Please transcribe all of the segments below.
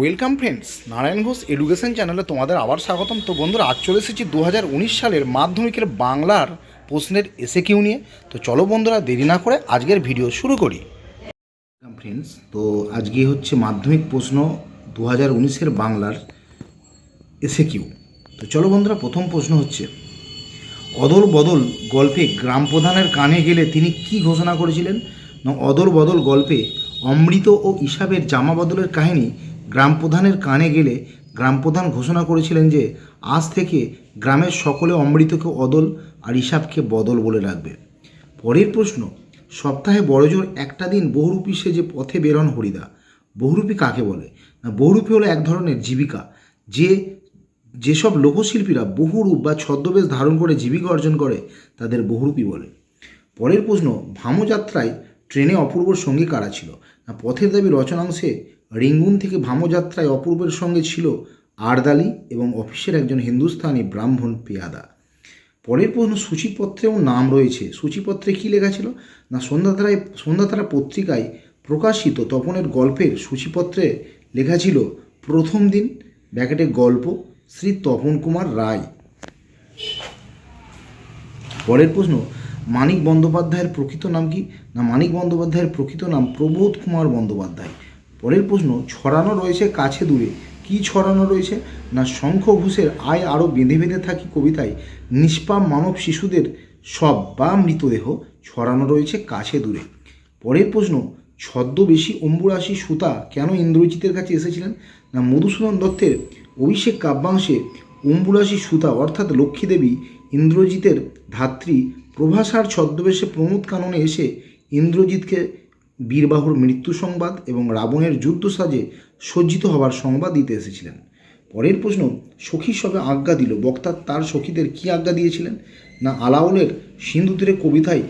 Welcome friends, Narayan Ghosh education চ্যানেলে তোমাদের আবার স্বাগতম। তো বন্ধুরা, আজ চলে এসেছি দু হাজার উনিশ সালের মাধ্যমিকের বাংলার প্রশ্নের এসে কিউ নিয়ে। তো চলো বন্ধুরা, দেরি না করে আজকের ভিডিও শুরু করি। ওয়েলকাম ফ্রেন্ডস, তো আজকে হচ্ছে মাধ্যমিক প্রশ্ন দু হাজার বাংলার এসে কিউ তো চলো বন্ধুরা, প্রথম প্রশ্ন হচ্ছে, অদল বদল গল্পে গ্রাম প্রধানের কানে গেলে তিনি কি ঘোষণা করেছিলেন? অদল বদল গল্পে অমৃত ও ইসাবের জামা বদলের কাহিনী গ্রাম প্রধানের কানে গেলে গ্রাম প্রধান ঘোষণা করেছিলেন যে, আজ থেকে গ্রামের সকলে অমৃতকে অদল আর ইসাবকে বদল বলে রাখবে। পরের প্রশ্ন, সপ্তাহে বড়জোর একটা দিন বহুরূপী সেজে পথে বেরন হরিদা, বহুরূপী কাকে বলে? না, বহুরূপী হলো এক ধরনের জীবিকা, যে, যেসব লোকশিল্পীরা বহুরূপ বা ছদ্মবেশ ধারণ করে জীবিকা অর্জন করে, তাদের বহুরূপী বলে। পরের প্রশ্ন, ভামযাত্রায় ট্রেনে অপূর্বর সঙ্গী কারা ছিল? না, পথের দাবি রচনাংশে রিঙ্গুন থেকে ভামযাত্রায় অপূর্বের সঙ্গে ছিল আরদালি এবং অফিসের একজন হিন্দুস্তানি ব্রাহ্মণ পেয়াদা। পরের প্রশ্ন, সূচিপত্রেও নাম রয়েছে। সূচিপত্রে কী লেখা ছিল? না, সন্ধ্যাধারায়, সন্ধ্যাধারা পত্রিকায় প্রকাশিত তপনের গল্পের সূচিপত্রে লেখা ছিল, প্রথম দিন, ব্যাকেটে গল্প, শ্রী তপন কুমার রায়। পরের প্রশ্ন, মানিক বন্দ্যোপাধ্যায়ের প্রকৃত নাম কি? না, মানিক বন্দ্যোপাধ্যায়ের প্রকৃত নাম প্রবোধ কুমার বন্দ্যোপাধ্যায়। পরের প্রশ্ন, ছড়ানো রয়েছে কাছে দূরে। কি ছড়ানো রয়েছে? না শঙ্খ ঘোষের আয় আরও বেঁধে বেঁধে থাকি কবিতায়? নিষ্পাপ মানব শিশুদের সব বা মৃতদেহ ছড়ানো রয়েছে কাছে দূরে। পরের প্রশ্ন, ছদ্মবেশী অম্বুরাশি সুতা কেন ইন্দ্রজিতের কাছে এসেছিলেন? না মধুসূদন দত্তের অভিষেক কাব্যাংশে অম্বুরাশি সুতা অর্থাৎ লক্ষ্মীদেবী ইন্দ্রজিতের ধাত্রী প্রভাসার ছদ্মবেশে প্রমোদ কাননে এসে ইন্দ্রজিৎকে বীরবাহুর মৃত্যু সংবাদ এবং রাবণের যুদ্ধ সাজে সজ্জিত হবার সংবাদ দিতে এসেছিলেন। পরের প্রশ্ন, সখী সবে আজ্ঞা দিল, বক্তা তার সখীদের কি আজ্ঞা দিয়েছিলেন? না আলাউলের সিন্ধু কবিতায়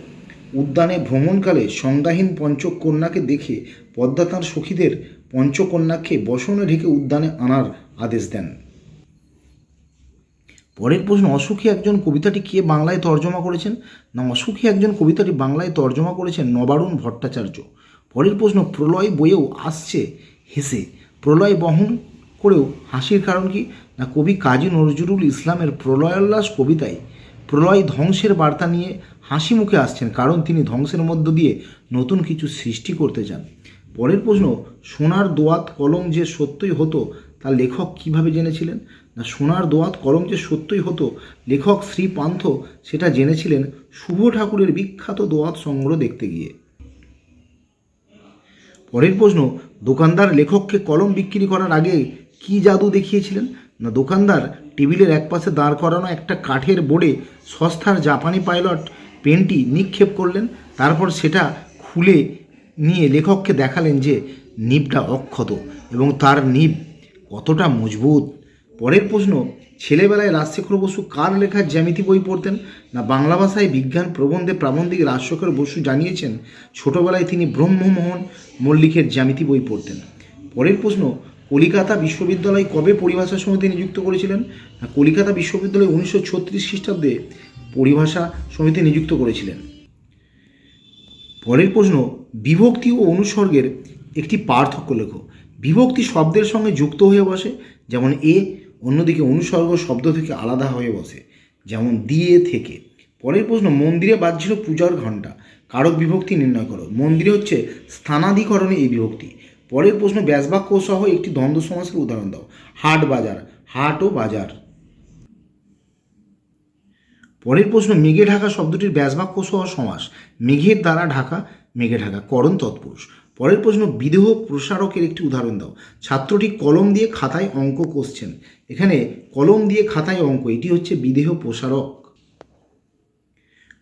উদ্যানে ভ্রমণকালে সংজ্ঞাহীন পঞ্চকন্যাকে দেখে পদ্মা তাঁর সখীদের পঞ্চকন্যাকে বসনে ঢেকে উদ্যানে আনার আদেশ দেন। পরের প্রশ্ন, অসুখী একজন কবিতাটি কে বাংলায় তর্জমা করেছেন? না, অসুখী একজন কবিতাটি বাংলায় তর্জমা করেছেন নবারুণ ভট্টাচার্য। পরের প্রশ্ন, প্রলয় বইয়েও আসছে হেসে। প্রলয় বহন করেও হাসির কারণ কি? না, কবি কাজী নজরুল ইসলামের প্রলয়োল্লাস কবিতায় প্রলয় ধ্বংসের বার্তা নিয়ে হাসি মুখে আসছেন, কারণ তিনি ধ্বংসের মধ্য দিয়ে নতুন কিছু সৃষ্টি করতে চান। পরের প্রশ্ন, সোনার দোয়াত কলম যে সত্যই হতো, তা লেখক কীভাবে জেনেছিলেন? না সোনার দোয়াত কলম যে সত্যই হতো, লেখক শ্রী পান্থ সেটা জেনেছিলেন শুভ ঠাকুরের বিখ্যাত দোয়াত সংগ্রহ দেখতে গিয়ে। পরের প্রশ্ন, দোকানদার লেখককে কলম বিক্রি করার আগে কি জাদু দেখিয়েছিলেন? না দোকানদার টেবিলের একপাশে দাঁড় করানো একটা কাঠের বোর্ডে সস্তার জাপানি পাইলট পেনটি নিক্ষেপ করলেন, তারপর সেটা খুলে নিয়ে লেখককে দেখালেন যে নিবটা অক্ষত এবং তার নিব কতটা মজবুত। পরের প্রশ্ন, ছেলেবেলায় রাজশেখর বসু কার লেখা জ্যামিতি বই পড়তেন? না বাংলা ভাষায় বিজ্ঞান প্রবন্ধে প্রাবন্ধিক রাজশেখর বসু জানিয়েছেন, ছোটবেলায় তিনি ব্রহ্মমোহন মল্লিকের জ্যামিতি বই পড়তেন। পরের প্রশ্ন, কলিকাতা বিশ্ববিদ্যালয় কবে পরিভাষা সমিতি নিযুক্ত করেছিলেন? না কলিকাতা বিশ্ববিদ্যালয় উনিশশো ছত্রিশ খ্রিস্টাব্দে পরিভাষা সমিতি নিযুক্ত করেছিলেন? পরের প্রশ্ন, বিভক্তি ও অনুসর্গের একটি পার্থক্য লেখো। বিভক্তি শব্দের সঙ্গে যুক্ত হয়ে বসে, যেমন এ অন্যদিকে অনুসর্গ শব্দ থেকে আলাদা হয়ে বসে, যেমন দিয়ে থেকে। পরের প্রশ্ন, মন্দিরে বাজছিল পূজার ঘণ্টা। কারক বিভক্তি নির্ণয় করো। মন্দিরে হচ্ছে স্থানাধিকরণে এই বিভক্তি। পরের প্রশ্ন, ব্যাসবাক্য সহ একটি দ্বন্দ্ব সমাসের উদাহরণ দাও। হাট বাজার। হাট ও বাজার। পরের প্রশ্ন, মেঘে ঢাকা শব্দটির ব্যাসবাক্য সহ সমাস। মেঘের দ্বারা ঢাকা, মেঘে ঢাকা করণ তৎপুরুষ। পরের প্রশ্ন, বিদেহ প্রসারকের একটি উদাহরণ দাও। ছাত্রটি কলম দিয়ে খাতায় অঙ্ক কষছেন। এখানে কলম দিয়ে খাতায় অঙ্ক, এটি হচ্ছে বিদেহ প্রসারক।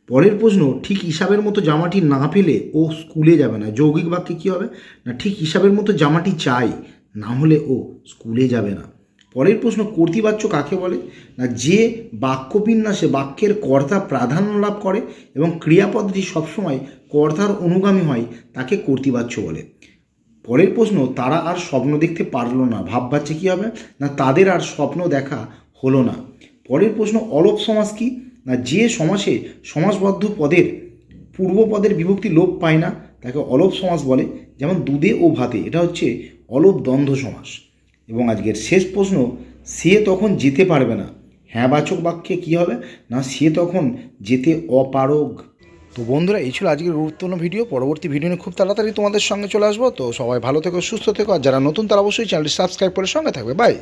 পরের প্রশ্ন, ঠিক হিসাবের মতো জামাটি না পেলে ও স্কুলে যাবে না, যৌগিক বাক্যে কী হবে? না, ঠিক হিসাবের মতো জামাটি চাই, না হলে ও স্কুলে যাবে না। পরের প্রশ্ন, কর্তৃবাচ্য কাকে বলে? না, যে বাক্যবিন্যাসে বাক্যের কর্তা প্রাধান্য লাভ করে এবং ক্রিয়াপদটি সবসময় কর্তার অনুগামী হয়, তাকে কর্তৃবাচ্য বলে। পরের প্রশ্ন, তারা আর স্বপ্ন দেখতে পারল না ভাববাচ্চে কী হবে? না তাদের আর স্বপ্ন দেখা হলো না? পরের প্রশ্ন, অলপ সমাস কি? না যে সমাসে সমাসবদ্ধ পদের পূর্বপদের বিভক্তি লোপ পায় না, তাকে অলপ সমাস বলে, যেমন দুধে ও ভাতে। এটা হচ্ছে অলপ দ্বন্দ্ব সমাস এবং আজকের শেষ প্রশ্ন, সে তখন যেতে পারবে না। হ্যাঁ বাচক বাক্যে কী হবে? না সে তখন যেতে অপারগ। তো বন্ধুরা, এই ছিল আজকের গুরুত্বপূর্ণ ভিডিও। পরবর্তী ভিডিও নিয়ে খুব তাড়াতাড়ি তোমাদের সঙ্গে চলে আসব। তো সবাই ভালো থেকো, সুস্থ থেকো। আর যারা নতুন, তারা অবশ্যই চ্যানেলটি সাবস্ক্রাইব করে সঙ্গে থাকবে। বাই